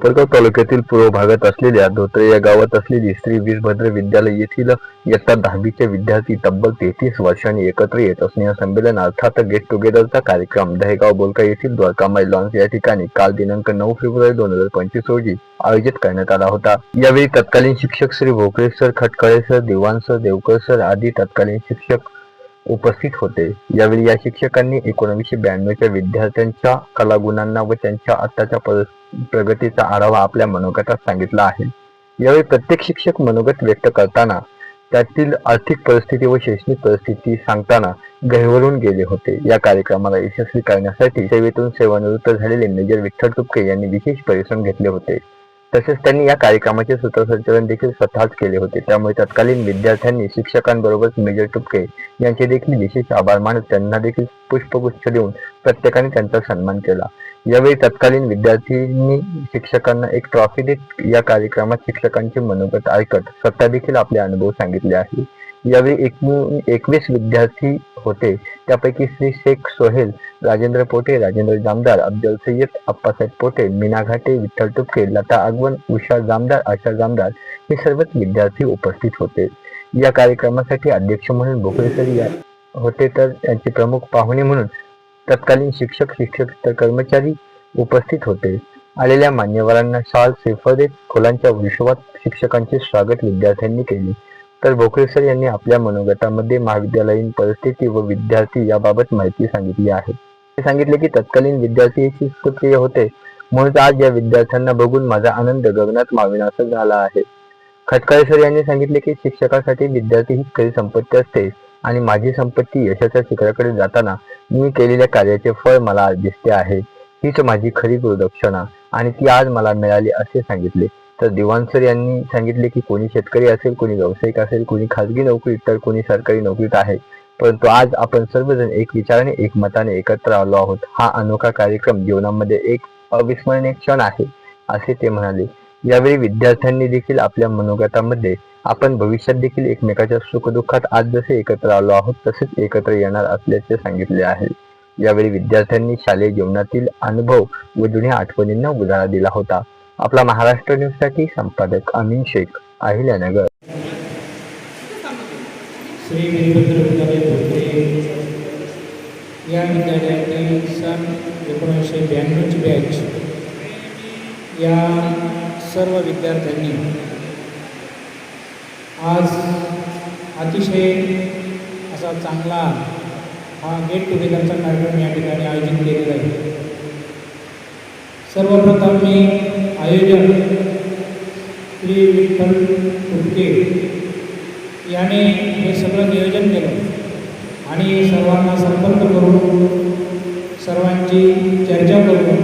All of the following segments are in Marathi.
कोपरगाव तालुक्यातील पूर्व भागात असलेल्या धोत्रे या गावात असलेली श्री वीरभद्र विद्यालय येथील इयत्ता दहावीचे विद्यार्थी तब्बल तेहतीस वर्षांनी एकत्र येत स्नेह संमेलन अर्थात गेट टुगेदरचा कार्यक्रम दहेगाव बोलका येथील द्वारकामाई लॉन्स या ठिकाणी काल दिनांक नऊ फेब्रुवारी दोन हजार पंचवीस रोजी आयोजित करण्यात आला होता. यावेळी तत्कालीन शिक्षक Shri Bhokale sir Khatkale sir Diwan sir Deokar sir आदी तत्कालीन शिक्षक उपस्थित होते. यावेळी या शिक्षकांनी एकोणीसशे ब्याण्णवच्या विद्यार्थ्यांच्या कलागुणांना व त्यांच्या आत्ताच्या परिस्थिती प्रगतीचा आढावा आपल्या मनोगतात सांगितला आहे. यावेळी प्रत्येक शिक्षक मनोगत व्यक्त करताना त्यातील आर्थिक परिस्थिती व शैक्षणिक परिस्थिती सांगताना गहिवरून गेले होते. या कार्यक्रमाला यशस्वी करण्यासाठी सेवेतून सेवानिवृत्त झालेले मेजर विठ्ठल तुपके यांनी विशेष परिश्रम घेतले होते. तसेच त्यांनी या कार्यक्रमाचे सूत्रसंचालन देखील स्वतःच केले होते. त्यामुळे तत्कालीन विद्यार्थ्यांनी शिक्षकांबरोबरच मेजर टुपके यांचे देखील विशेष आभार मानत त्यांना देखील पुष्पगुच्छ देऊन प्रत्येकाने त्यांचा सन्मान केला. यावेळी तत्कालीन विद्यार्थ्यांनी शिक्षकांना एक ट्रॉफी देत या कार्यक्रमात शिक्षकांचे मनोगत ऐकत स्वतः देखील आपले अनुभव सांगितले आहे यावेळी एकूण एकवीस विद्यार्थी होते. त्यापैकी श्री शेख सोहेल राजेंद्र पोटे राजेंद्र जामदार अब्दुल सय्यद अप्पासाहेब पोटे मीना घाटे विठ्ठल तुपके लता आगवण उषा जामदार आशा जामदार हे सर्वच विद्यार्थी उपस्थित होते. या कार्यक्रमासाठी अध्यक्ष म्हणून भोकळे सर या होते तर त्यांचे प्रमुख पाहुणे म्हणून तत्कालीन शिक्षक शिक्षक तर कर्मचारी उपस्थित होते. आलेल्या मान्यवरांना शाल श्रीफळ देत खोलांच्या विश्वात शिक्षकांचे स्वागत विद्यार्थ्यांनी केले. तर भोकळे सर यांनी आपल्या मनोगतामध्ये महाविद्यालयीन परिस्थिती व विद्यार्थी याबाबत माहिती सांगितली आहे. ते सांगितले की तत्कालीन विद्यार्थी हे शिस्तप्रिय होते. म्हणून आज या विद्यार्थ्यांना बघून माझा आनंद गगनात माविनासा झाला आहे. खटकाळे सर यांनी सांगितले की शिक्षकासाठी विद्यार्थी ही खरी संपत्ती असते? आणि माझी संपत्ती यशाच्या शिखराकडे जाताना मी केलेल्या कार्याचे फळ मला आज दिसते आहे. हीच माझी खरी गुरुदक्षिणा आणि ती आज मला मिळाली असे सांगितले. तर दिवानसर यांनी सांगितले की कोणी शेतकरी असेल कोणी व्यावसायिक असेल कोणी खाजगी नोकरीत तर कोणी सरकारी नोकरीत आहे. परंतु आज आपण सर्वजण एक विचाराने एक मताने एकत्र आलो आहोत. हा अनोखा कार्यक्रम जीवनामध्ये एक अविस्मरणीय क्षण आहे असे ते म्हणाले. यावेळी विद्यार्थ्यांनी देखील आपल्या मनोगतामध्ये आपण भविष्यात देखील एकमेकाच्या सुखदुःखात आज जसे एकत्र आलो आहोत तसेच एकत्र येणार असल्याचे सांगितले आहे. यावेळी विद्यार्थ्यांनी शालेय जीवनातील अनुभव व जुन्या आठवणींना उजाळा दिला होता. आपला महाराष्ट्र न्यूजसाठी संपादक अमीन शेख अहिल्यानगर. श्री वीरभद्र विद्यालय धोत्रे. या विद्यालयातील सन एकोणीसशे ब्याण्णवची बॅच या सर्व विद्यार्थ्यांनी आज अतिशय असा चांगला हा गेट टुगेदरचा कार्यक्रम या ठिकाणी आयोजित केलेला आहे. सर्वप्रथम मी आयोजन श्री विठ्ठल तुपके याने हे सगळं नियोजन केलं आणि सर्वांना संपर्क करून सर्वांची चर्चा करून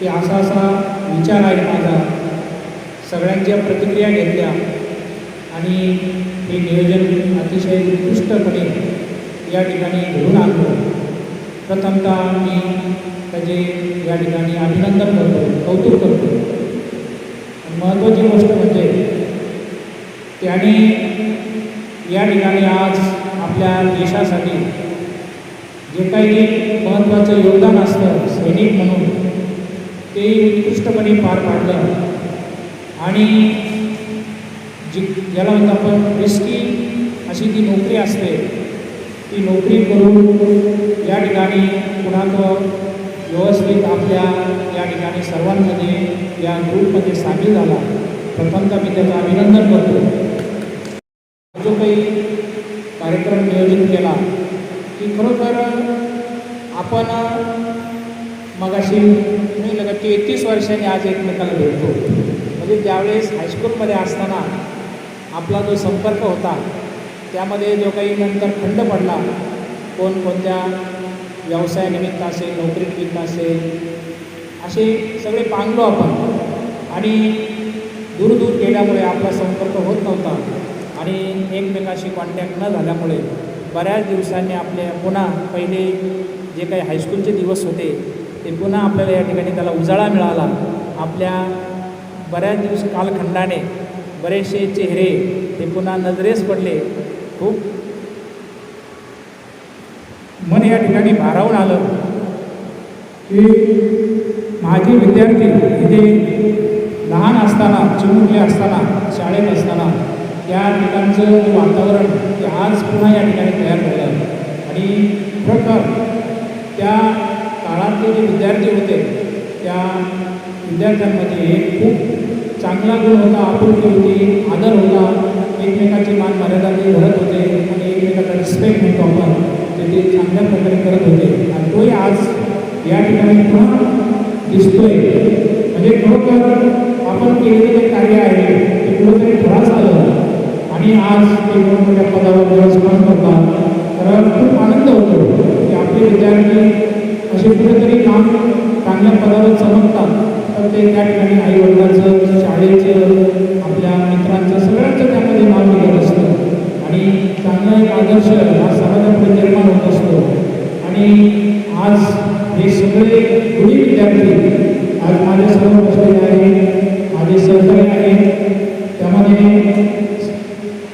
की असा असा विचार आहे माझा सगळ्यांच्या प्रतिक्रिया घेतल्या आणि हे नियोजन अतिशय उत्कृष्टपणे या ठिकाणी घडून आणलं प्रथमतः मी त्याचे या ठिकाणी अभिनंदन करतो कौतुक करतो. महत्त्वाची गोष्ट म्हणजे त्याने या ठिकाणी आज आपल्या देशासाठी जे काही महत्त्वाचं योगदान असतं सैनिक म्हणून ते उत्कृष्टपणे पार पाडलं. आणि जी ज्याला म्हणतो आपण रिस्की अशी ती नोकरी असते ती नोकरी करून या ठिकाणी पुन्हा तो व्यवस्थित आपल्या या ठिकाणी सर्वांमध्ये या ग्रुपमध्ये सामील झाला. प्रथमतः मी त्याचं अभिनंदन करतो. जो काही कार्यक्रम नियोजित केला की खरोखर आपण मगाशी मी की तेहतीस वर्षांनी आज एकमेकाला भेटतो म्हणजे ज्यावेळेस हायस्कूलमध्ये असताना आपला जो संपर्क होता त्यामध्ये जो काही नंतर खंड पडला कोण कोणत्या व्यवसायानिमित्त असेल नोकरीनिमित्त असेल असे सगळे पांगलो आपण. आणि दूर दूर गेल्यामुळे आपला संपर्क होत नव्हता आणि एकमेकाशी कॉन्टॅक्ट न झाल्यामुळे बऱ्याच दिवसांनी आपले पुन्हा पहिले जे काही हायस्कूलचे दिवस होते ते पुन्हा आपल्याला या ठिकाणी त्याला उजाळा मिळाला. आपल्या बऱ्याच दिवस कालखंडाने बरेचसे चेहरे ते पुन्हा नजरेस पडले. खूप मन या ठिकाणी भारावून आलं. की माझे विद्यार्थी इथे लहान असताना चिमुकले असताना शाळेत असताना त्या ठिकाणचं जे वातावरण ते आज पुन्हा या ठिकाणी तयार झालं आणि खरोखर त्या काळातले जे विद्यार्थी होते त्या विद्यार्थ्यांमध्ये एक खूप चांगला गुण होता आपुलकी होती आदर होता. एकमेकाची मान मर्यादा ते होते आणि एकमेकाचा रिस्पेक्ट म्हणतो आपण. ते ते चांगल्या प्रकारे करत होते. आणि तोही आज या ठिकाणी पुन्हा दिसतोय. म्हणजे खरोखर आपण केलेलं जे कार्य आहे ते कुठेतरी थोडाच आलं आणि आज ते मोठमोठ्या पदावर व्यवस्थापन करतात तर खूप आनंद होतो की आपले विद्यार्थी असे कुठेतरी काम चांगल्या पदावर चमकतात. तर ते त्या ठिकाणी आई वडिलांचं शाळेचं आपल्या मित्रांचं सगळ्यांचं त्यामध्ये नाव निघत असतं. आणि चांगला एक आदर्श हा समाजापुढे निर्माण होत असतो. आणि आज हे सगळे गुणी विद्यार्थी आज माझे सर्व बसलेले आहे माझे सहकारी आहेत त्यामध्ये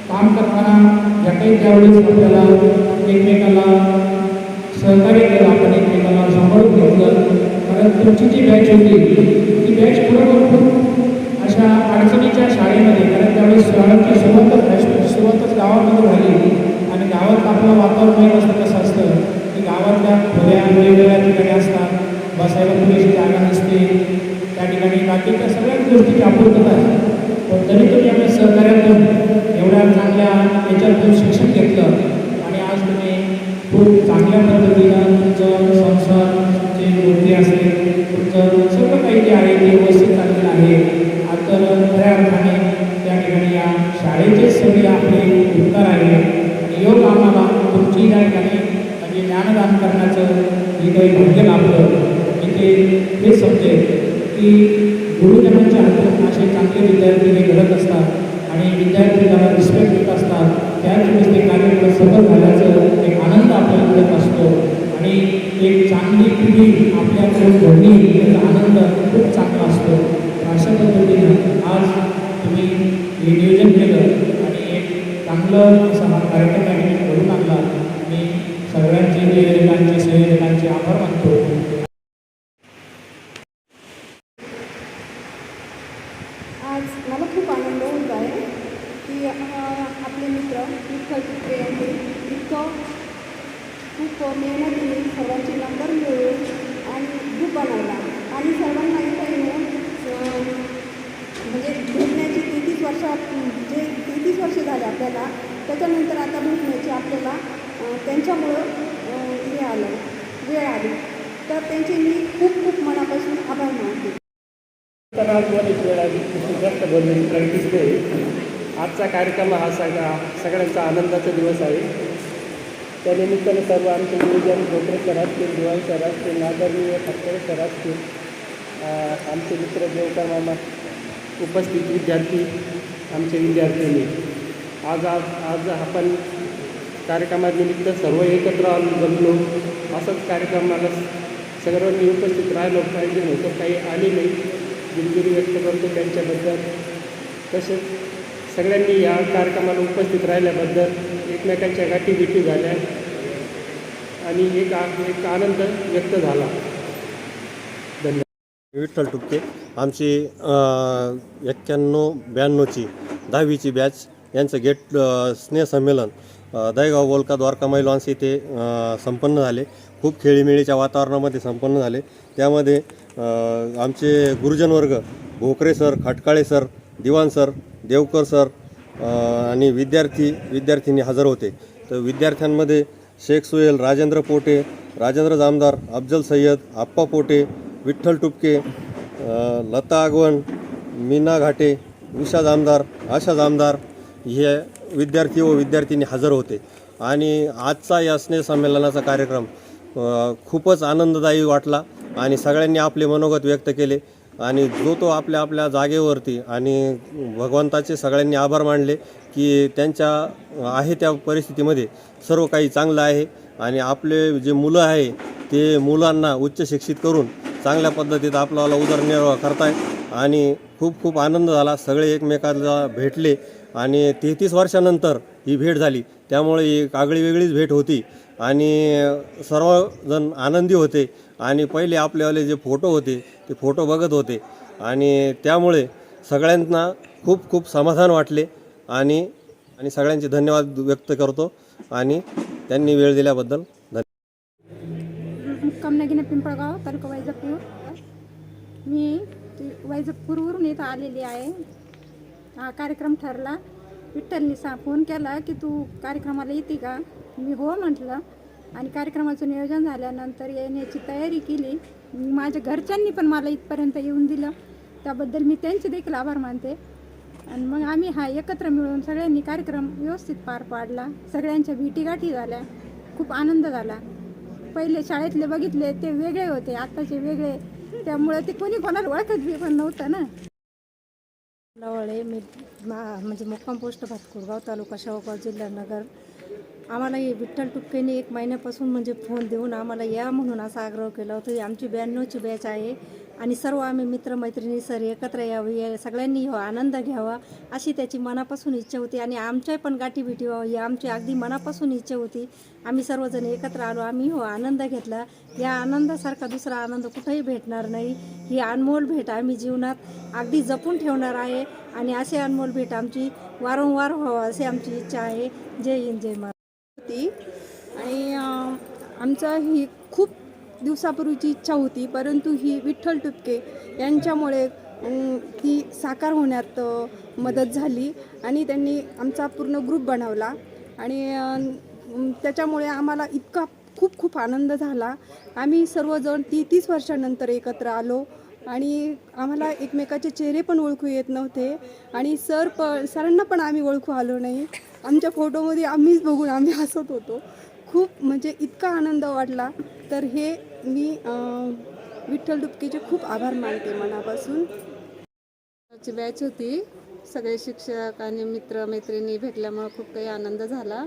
काम करताना या काही त्यावेळेस आपल्याला एकमेकाला सहकार्य केलं आपण तर तुमची जी बॅच होती? ती बॅच बरोबर खूप अशा अडचणीच्या शाळेमध्ये कारण त्यावेळेस शाळेची सुरुवातच बॅच सुरुवातच गावामध्ये झाली. आणि गावात आपलं वातावरण माहीत असतं कसं असतं. की गावातल्या खोल्या वेगवेगळ्या ठिकाणी असतात. बसायला पुरेशी जागा नसते. त्या ठिकाणी बाकीच्या सगळ्याच गोष्टीची आपुलकता सगळे आपले उपकार आहे आणि योग आम्हाला तुमची या ठिकाणी म्हणजे ज्ञानदान करण्याचं जे काही भाग्य लाभलं इथे हे समजेल की गुरुजनांच्या हातून असे चांगले विद्यार्थी हे घडत असतात आणि विद्यार्थी त्याला रिस्पेक्ट देत असतात त्याच वेळेस ते कार्यक्रम सफल झाल्याचं एक आनंद आपल्याला मिळत असतो आणि एक चांगली पिढी आपल्याकडून घडली याचा आनंद खूप चांगला असतो अशा पद्धतीनं आज तुम्ही हे नियोजन केलं चांगलं असा कार्यक्रम या घडून आणला. मी सगळ्यांचे नियोजकांचे संयोजकांचे आभार मानतो. आज मला खूप आनंद होत आहे की आपले मित्र विठ्ठल इतकं खूप मेहनतीने सर्वांचे नंबर मिळून आणि ग्रुप बनवला. आणि सर्वांना इथं येऊन म्हणजे भेटण्याची तेहतीस वर्ष जे वर्ष झाले आपल्याला. त्याच्यानंतर आता भेटण्याची आपल्याला त्यांच्यामुळं हे आलं वेळ आली. तर त्यांचे मी खूप खूप मनापासून आभार मानते. वेळ आली खूप जास्त आजचा कार्यक्रम हा सगळा सगळ्यांचा आनंदाचा दिवस आहे. त्या निमित्तानं सर्व आमचे गुरुजन भोकरे सर असतील दिवाळी सर असतील आदरणीय फटकरे सर असतील आमचे मित्र देवकर मामा उपस्थित विद्यार्थी आमचे विद्यार्थ्यांनी आज आज आज आपण कार्यक्रमानिमित्त सर्व एकत्र आलो जमलो. असंच कार्यक्रमाला सर्वांनी उपस्थित राहिलो. पाहिजे नव्हतं काही आले नाही. दिलगिरी व्यक्त करतो त्यांच्याबद्दल. तसेच सगळ्यांनी या कार्यक्रमाला उपस्थित राहिल्याबद्दल एकमेकांच्या गाठी भेटी झाल्या आणि एक आ- एक आनंद व्यक्त झाला. धन्यवाद. विठ्ठल टुपके आमची एक्क्याण्णव ब्याण्णवची दहावीची बॅच यांचं गेट स्नेहसंमेलन दयगाव बोलका द्वारका मैलवांस येथे संपन्न झाले. खूप खेळीमेळीच्या वातावरणामध्ये संपन्न झाले. त्यामध्ये आमचे गुरुजनवर्ग Bhokare sir Khatkale sir Diwan sir Deokar sir आणि विद्यार्थी विद्यार्थिनी हजर होते. तर विद्यार्थ्यांमध्ये शेख सुहेल राजेंद्र पोटे राजेंद्र जामदार अफजल सय्यद आप्पा पोटे विठ्ठल टुपके लता आगवण मीना घाटे उषा जामदार आशा जामदार हे विद्यार्थी व विद्यार्थिनी हजर होते. आणि आजचा या स्नेहसंमेलनाचा कार्यक्रम खूपच आनंददायी वाटला आणि सगळ्यांनी आपले मनोगत व्यक्त केले. आणि जो तो आपल्या आपल्या जागेवरती आणि भगवंताचे सगळ्यांनी आभार मानले की त्यांच्या आहे त्या परिस्थितीमध्ये सर्व काही चांगलं आहे आणि आपले जे मुलं आहे ते मुलांना उच्च शिक्षित करून चांगल्या पद्धतीत आपल्याला उदरनिर्वाह करताय. आणि खूप खूप आनंद झाला. सगळे एकमेकांना भेटले. आणि तेहतीस वर्षानंतर ही भेट झाली. त्यामुळे एक आगळी वेगळीच भेट होती. आणि सर्वजण आनंदी होते. आणि पहिले आपल्यावाले जे फोटो होते ते फोटो बघत होते. आणि त्यामुळे सगळ्यांना खूप खूप समाधान वाटले. आणि आणि सगळ्यांचे धन्यवाद व्यक्त करतो. आणि त्यांनी वेळ दिल्याबद्दल धन्यवाद कमनगिने पिंपळगाव तालुका वैजापूर. मी वैजापूरवरून इथं आलेली आहे. हा कार्यक्रम ठरला. विठ्ठलनी सा फोन केला की तू कार्यक्रमाला येते का? मी हो म्हटलं. आणि कार्यक्रमाचं नियोजन झाल्यानंतर येण्याची तयारी केली. माझ्या घरच्यांनी पण मला इथपर्यंत येऊन दिलं. त्याबद्दल मी त्यांचे देखील आभार मानते. आणि मग आम्ही हा एकत्र मिळून सगळ्यांनी कार्यक्रम व्यवस्थित पार पाडला. सगळ्यांच्या भेटीगाठी झाल्या. खूप आनंद झाला. पहिले शाळेतले बघितले ते वेगळे होते. आत्ताचे वेगळे. त्यामुळे ते कोणी कोणाला ओळखत बी पण नव्हतं ना. लवळे मी मा म्हणजे मुक्काम पोस्ट भातकुरगाव तालुका शेवगाव जिल्हा नगर. आम्हाला हे विठ्ठल टुक्केने एक महिन्यापासून म्हणजे फोन देऊन आम्हाला या म्हणून असा आग्रह केला होता. आमची ब्याण्णवची बॅच आहे. आणि सर्व आम्ही मित्रमैत्रिणी सर एकत्र यावं या सगळ्यांनी हो आनंद घ्यावा अशी त्याची मनापासून इच्छा होती आणि आमच्या पण गाठी भेटी व्हावं ही आमची अगदी मनापासून इच्छा होती. आम्ही सर्वजण एकत्र आलो आम्ही हो आनंद घेतला. या आनंदासारखा दुसरा आनंद कुठेही भेटणार नाही. ही अनमोल भेट आम्ही जीवनात अगदी जपून ठेवणार आहे आणि असे अनमोल भेट आमची वारंवार व्हावं अशी आमची इच्छा आहे. जय हिंद जय महाराज होती आणि आमचा ही खूप दिवसापूर्वीची इच्छा होती परंतु ही विठ्ठल टुपके यांच्यामुळे ती साकार होण्यात मदत झाली आणि त्यांनी आमचा पूर्ण ग्रुप बनवला. आणि त्याच्यामुळे आम्हाला इतका खूप खूप आनंद झाला. आम्ही सर्वजण ती तीस वर्षानंतर एकत्र आलो आणि आम्हाला एकमेकाचे चेहरे पण ओळखू येत नव्हते आणि सर प सरांना पण आम्ही ओळखू आलो नाही. आमच्या फोटोमध्ये आम्हीच बघून आम्ही हसत होतो. खूप म्हणजे इतका आनंद वाटला. तर हे मी विठ्ठल डुबकेचे खूप आभार मानते मनापासून. बॅच होती. सगळे शिक्षक आणि मित्र मैत्रिणी भेटल्यामुळं खूप काही आनंद झाला.